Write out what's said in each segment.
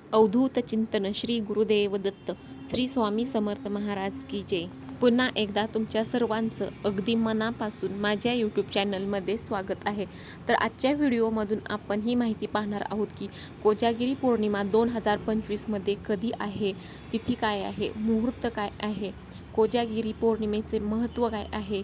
अवधूत चिंतन श्री गुरुदेव दत्त. श्री स्वामी समर्थ महाराज की जय. पुन्हा एकदा तुमच्या सर्वांचं अगदी मनापासून माझ्या यूट्यूब चॅनलमध्ये स्वागत आहे. तर आजच्या व्हिडिओमधून आपण ही माहिती पाहणार आहोत की कोजागिरी पौर्णिमा दोन हजार पंचवीसमध्ये कधी आहे? तिथी काय आहे? मुहूर्त काय आहे? कोजागिरी पौर्णिमेचे महत्त्व काय आहे?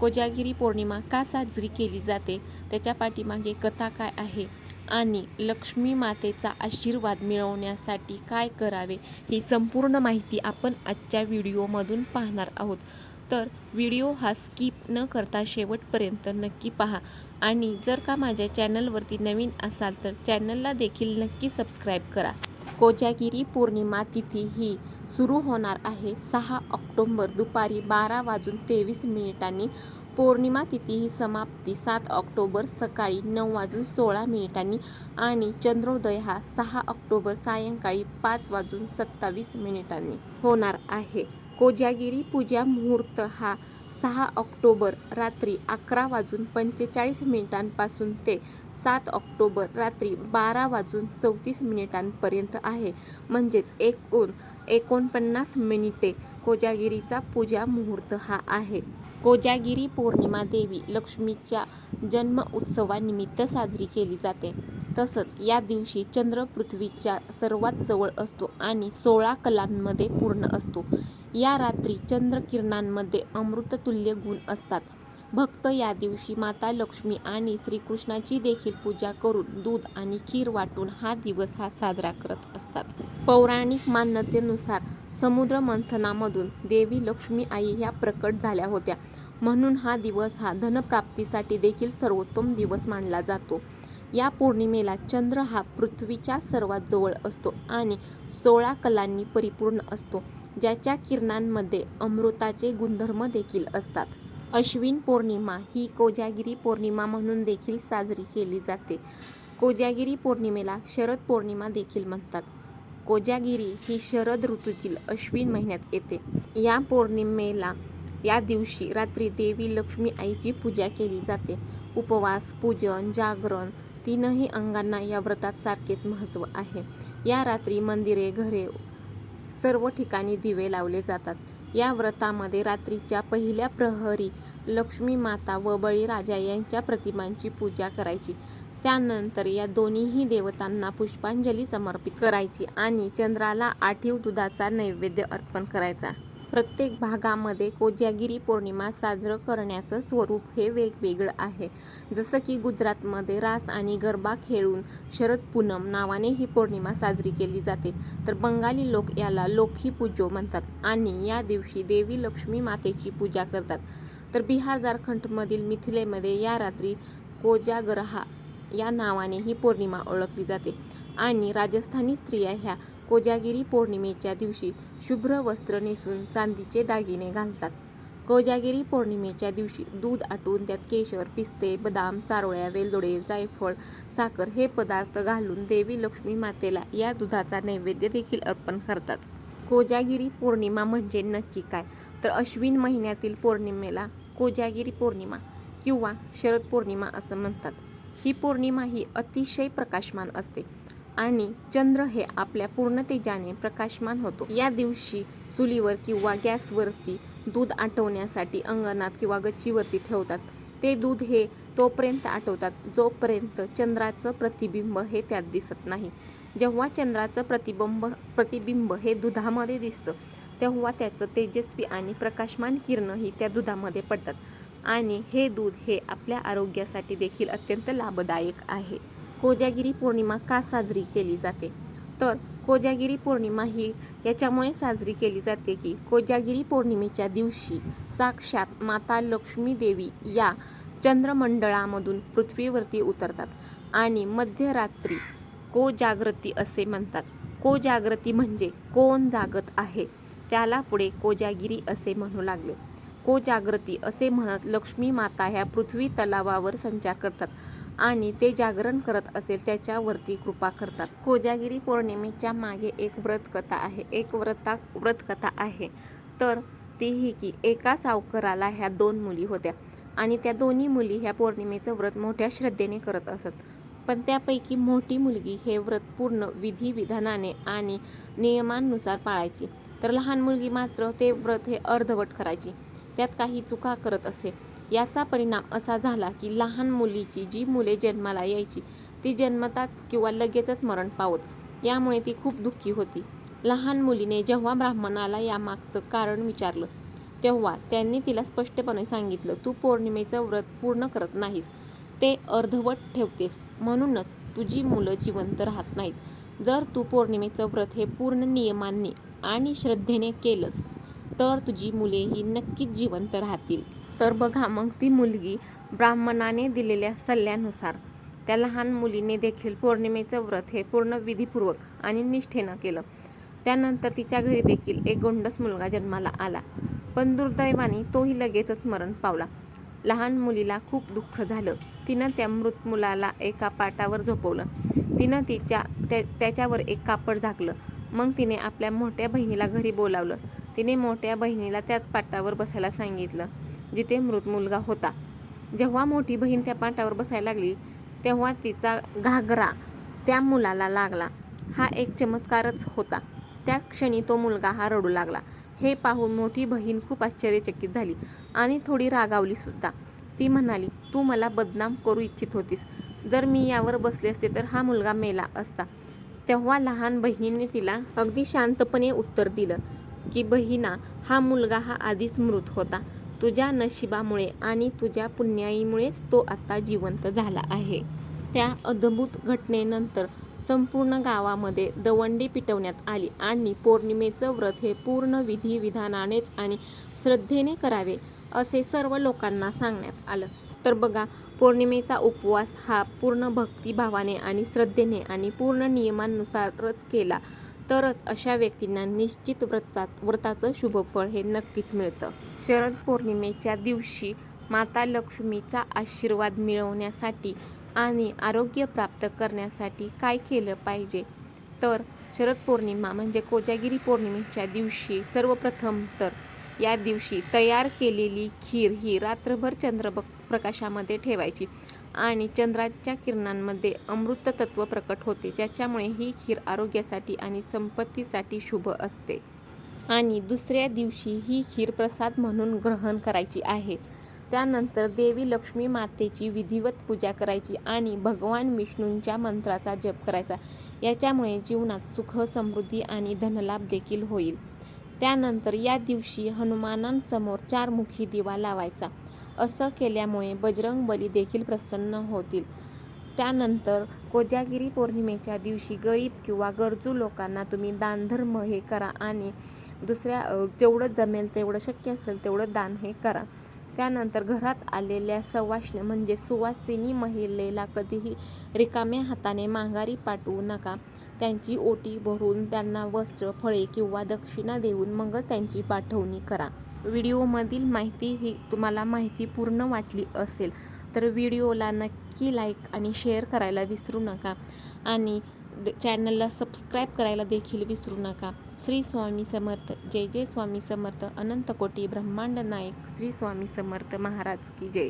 कोजागिरी पौर्णिमा का साजरी केली जाते? त्याच्या पाठीमागे कथा काय आहे? आणि लक्ष्मी मातेचा आशीर्वाद मिळवण्यासाठी काय करावे ही संपूर्ण माहिती आपण आजच्या व्हिडिओमधून पाहणार आहोत. तर व्हिडिओ हा स्किप न करता शेवटपर्यंत नक्की पहा. आणि जर का माझ्या चॅनलवरती नवीन असाल तर चॅनलला देखील नक्की सबस्क्राईब करा. कोजागिरी पौर्णिमा तिथी ही सुरू होणार आहे सहा ऑक्टोंबर दुपारी बारा वाजून तेवीस मिनिटांनी. पौर्णिमा तिथी ही समाप्ती. सात ऑक्टोबर सकाळी नऊ वाजून सोळा मिनिटांनी आणि चंद्रोदय हा सहा ऑक्टोबर सायंकाळी पाच वाजून सत्तावीस मिनिटांनी होणार आहे. कोजागिरी पूजा मुहूर्त हा सहा ऑक्टोबर रात्री अकरा वाजून पंचेचाळीस मिनिटांपासून ते सात ऑक्टोबर रात्री बारा वाजून चौतीस मिनिटांपर्यंत आहे. म्हणजेच एकूण एकोणपन्नास मिनिटे कोजागिरीचा पूजा मुहूर्त हा आहे. कोजागिरी पौर्णिमा देवी लक्ष्मीच्या जन्म उत्सवानिमित्त साजरी केली जाते. तसंच या दिवशी चंद्र पृथ्वीच्या सर्वात जवळ असतो आणि सोळा कलांमध्ये पूर्ण असतो. या रात्री चंद्रकिरणांमध्ये अमृततुल्य गुण असतात. भक्त या दिवशी माता लक्ष्मी आणि श्रीकृष्णाची देखील पूजा करून दूध आणि खीर वाटून हा दिवस हा साजरा करत असतात. पौराणिक मान्यतेनुसार समुद्र मंथनामधून देवी लक्ष्मी आई ह्या प्रकट झाल्या होत्या. म्हणून हा दिवस हा धनप्राप्तीसाठी देखील सर्वोत्तम दिवस मानला जातो. या पौर्णिमेला चंद्र हा पृथ्वीच्या सर्वात जवळ असतो आणि सोळा कलांनी परिपूर्ण असतो ज्याच्या किरणांमध्ये अमृताचे गुणधर्म देखील असतात. अश्विन पौर्णिमा ही कोजागिरी पौर्णिमा म्हणून देखील साजरी केली जाते. कोजागिरी पौर्णिमेला शरद पौर्णिमा देखील म्हणतात. कोजागिरी ही शरद ऋतूतील अश्विन महिन्यात येते. या पौर्णिमेला या दिवशी रात्री देवी लक्ष्मी आईची पूजा केली जाते. उपवास पूजन जागरण तीनही अंगांना या व्रतात सारखेच महत्त्व आहे. या रात्री मंदिरे घरे सर्व ठिकाणी दिवे लावले जातात. या व्रतामध्ये रात्रीच्या पहिल्या प्रहरी लक्ष्मी माता व बळीराजा यांच्या प्रतिमांची पूजा करायची. त्यानंतर या दोन्हीही देवतांना पुष्पांजली समर्पित करायची आणि चंद्राला आठीव दुधाचा नैवेद्य अर्पण करायचा. प्रत्येक भागामध्ये कोजागिरी पौर्णिमा साजरं करण्याचं स्वरूप हे वेगवेगळं आहे. जसं की गुजरातमध्ये रास आणि गरबा खेळून शरद पूनम नावाने ही पौर्णिमा साजरी केली जाते. तर बंगाली लोक याला लोखी पूजो म्हणतात आणि या दिवशी देवी लक्ष्मी मातेची पूजा करतात. तर बिहार झारखंडमधील मिथिलेमध्ये या रात्री कोजागरहा या नावाने ही पौर्णिमा ओळखली जाते. आणि राजस्थानी स्त्रिया ह्या कोजागिरी पौर्णिमेच्या दिवशी शुभ्र वस्त्र नेसून चांदीचे दागिने घालतात. कोजागिरी पौर्णिमेच्या दिवशी दूध आटून त्यात केशर पिस्ते बदाम चारोळ्या वेलदोडे जायफळ साखर हे पदार्थ घालून देवी लक्ष्मी मातेला या दुधाचा नैवेद्य देखील अर्पण करतात. कोजागिरी पौर्णिमा म्हणजे नक्की काय? तर अश्विन महिन्यातील पौर्णिमेला कोजागिरी पौर्णिमा किंवा शरद पौर्णिमा असं म्हणतात. ही पौर्णिमा ही अतिशय प्रकाशमान असते. आणि चंद्र हे आपल्या पूर्ण तेजाने प्रकाशमान होतो. या दिवशी चुलीवर किंवा गॅसवरती दूध आटवण्यासाठी अंगणात किंवा गच्चीवरती ठेवतात. ते दूध हे तोपर्यंत आटवतात जोपर्यंत चंद्राचं प्रतिबिंब हे त्यात दिसत नाही. जेव्हा चंद्राचं प्रतिबिंब प्रतिबिंब हे दुधामध्ये दिसतं तेव्हा त्याचं तेजस्वी आणि प्रकाशमान किरणंही त्या दुधामध्ये पडतात. आणि हे दूध हे आपल्या आरोग्यासाठी देखील अत्यंत लाभदायक आहे. कोजागिरी पौर्णिमा का साजरी केली जाते? तर कोजागिरी पौर्णिमा ही याच्यामुळे साजरी केली जाते की कोजागिरी पौर्णिमेच्या दिवशी साक्षात माता लक्ष्मी देवी या चंद्रमंडळामधून पृथ्वीवरती उतरतात आणि मध्यरात्री कोजागृती असे म्हणतात. कोजागृती म्हणजे कोण जागत आहे? त्याला पुढे कोजागिरी असे म्हणू लागले. कोजागृती असे म्हणत लक्ष्मी माता ह्या पृथ्वी तलावावर संचार करतात. आणि ते जागरण करत असेल त्याच्यावरती कृपा करतात. कोजागिरी पौर्णिमेच्या मागे एक व्रतकथा आहे. एक व्रता व्रतकथा आहे. तर तीही की एका सावकाराला ह्या दोन मुली होत्या. आणि त्या दोन्ही मुली ह्या पौर्णिमेचं व्रत मोठ्या श्रद्धेने करत असत. पण त्यापैकी मोठी मुलगी हे व्रत पूर्ण विधिविधानाने आणि नियमांनुसार पाळायची. तर लहान मुलगी मात्र ते व्रत हे अर्धवट करायची. त्यात काही चुका करत असे. याचा परिणाम असा झाला की लहान मुलीची जी मुले जन्माला यायची ती जन्मताच किंवा लगेचच मरण पावत. यामुळे ती खूप दुःखी होती. लहान मुलीने जेव्हा ब्राह्मणाला यामागचं कारण विचारलं तेव्हा त्यांनी तिला स्पष्टपणे सांगितलं तू पौर्णिमेचं व्रत पूर्ण करत नाहीस. ते अर्धवट ठेवतेस. म्हणूनच तुझी मुलं जिवंत राहत नाहीत. जर तू पौर्णिमेचं व्रत हे पूर्ण नियमांनी आणि श्रद्धेने केलंस तर तुझी मुले ही नक्कीच जिवंत राहतील. तर बघा मग ती मुलगी ब्राह्मणाने दिलेल्या सल्ल्यानुसार त्या लहान मुलीने देखील पौर्णिमेचं व्रत हे पूर्ण विधीपूर्वक आणि निष्ठेनं केलं. त्यानंतर तिच्या घरी देखील एक गोंडस मुलगा जन्माला आला. पण दुर्दैवाने तोही लगेचच मरण पावला. लहान मुलीला खूप दुःख झालं. तिनं त्या मृत मुलाला एका पाटावर झोपवलं. तिनं तिच्या त्या त्याच्यावर एक कापड झाकलं. मग तिने आपल्या मोठ्या बहिणीला घरी बोलावलं. तिने मोठ्या बहिणीला त्याच पाटावर बसायला सांगितलं. जिथे मृत मुलगा होता. जेव्हा मोठी बहीण त्या पाटावर बसायला लागली तेव्हा तिचा घागरा त्या मुलाला लागला. हा एक चमत्कारच होता. त्या क्षणी तो मुलगा हा रडू लागला. हे पाहून मोठी बहीण खूप आश्चर्यचकित झाली आणि थोडी रागावली सुद्धा. ती म्हणाली तू मला बदनाम करू इच्छित होतीस. जर मी यावर बसले असते तर हा मुलगा मेला असता. तेव्हा लहान बहिणीने तिला अगदी शांतपणे उत्तर दिलं की बहिणा हा मुलगा हा आधीच मृत होता. तुझ्या नशिबामुळे आणि तुझ्या पुण्याईमुळेच तो आता जिवंत झाला आहे. त्या अद्भुत घटनेनंतर संपूर्ण गावामध्ये दवंडी पिटवण्यात आली आणि पौर्णिमेचं व्रत हे पूर्ण विधी विधानानेच आणि श्रद्धेने करावे असे सर्व लोकांना सांगण्यात आलं. तर बघा पौर्णिमेचा उपवास हा पूर्ण भक्तिभावाने आणि श्रद्धेने आणि पूर्ण नियमांनुसारच केला. तरच अशा व्यक्तींना निश्चित व्रतात व्रताचं शुभफळ हे नक्कीच मिळतं. शरद पौर्णिमेच्या दिवशी माता लक्ष्मीचा आशीर्वाद मिळवण्यासाठी आणि आरोग्य प्राप्त करण्यासाठी काय केलं पाहिजे? तर शरद पौर्णिमा म्हणजे कोजागिरी पौर्णिमेच्या दिवशी सर्वप्रथम तर या दिवशी तयार केलेली खीर ही रात्रभर चंद्र प्रकाशामध्ये ठेवायची. आणि चंद्राच्या किरणांमध्ये अमृत तत्व प्रकट होते ज्याच्यामुळे ही खीर आरोग्यासाठी आणि संपत्तीसाठी शुभ असते. आणि दुसऱ्या दिवशी ही खीर प्रसाद म्हणून ग्रहण करायची आहे. त्यानंतर देवी लक्ष्मी मातेची विधिवत पूजा करायची आणि भगवान विष्णूंच्या मंत्राचा जप करायचा. याच्यामुळे जीवनात सुख समृद्धी आणि धनलाभ देखील होईल. त्यानंतर या दिवशी हनुमानांसमोर चारमुखी दिवा लावायचा. असं केल्यामुळे बजरंग बली देखील प्रसन्न होतील. त्यानंतर कोजागिरी पौर्णिमेच्या दिवशी गरीब किंवा गरजू लोकांना तुम्ही दानधर्म हे करा आणि दुसऱ्या जेवढं जमेल तेवढं शक्य असेल तेवढं दान हे करा. त्यानंतर घरात आलेल्या सवाष्ण म्हणजे सुवासिनी महिलेला कधीही रिकाम्या हाताने माघारी पाठवू नका. त्यांची ओटी भरून त्यांना वस्त्र फळे किंवा दक्षिणा देऊन मगच त्यांची पाठवणी करा. व्हिडिओमधील माहिती ही तुम्हाला माहिती पूर्ण वाटली असेल तर व्हिडिओला नक्की लाईक आणि शेअर करायला विसरू नका. आणि चॅनलला सबस्क्राईब करायला देखील विसरू नका. श्री स्वामी समर्थ जय जय स्वामी समर्थ अनंत कोटी ब्रह्मांड नायक श्री स्वामी समर्थ महाराज की जय.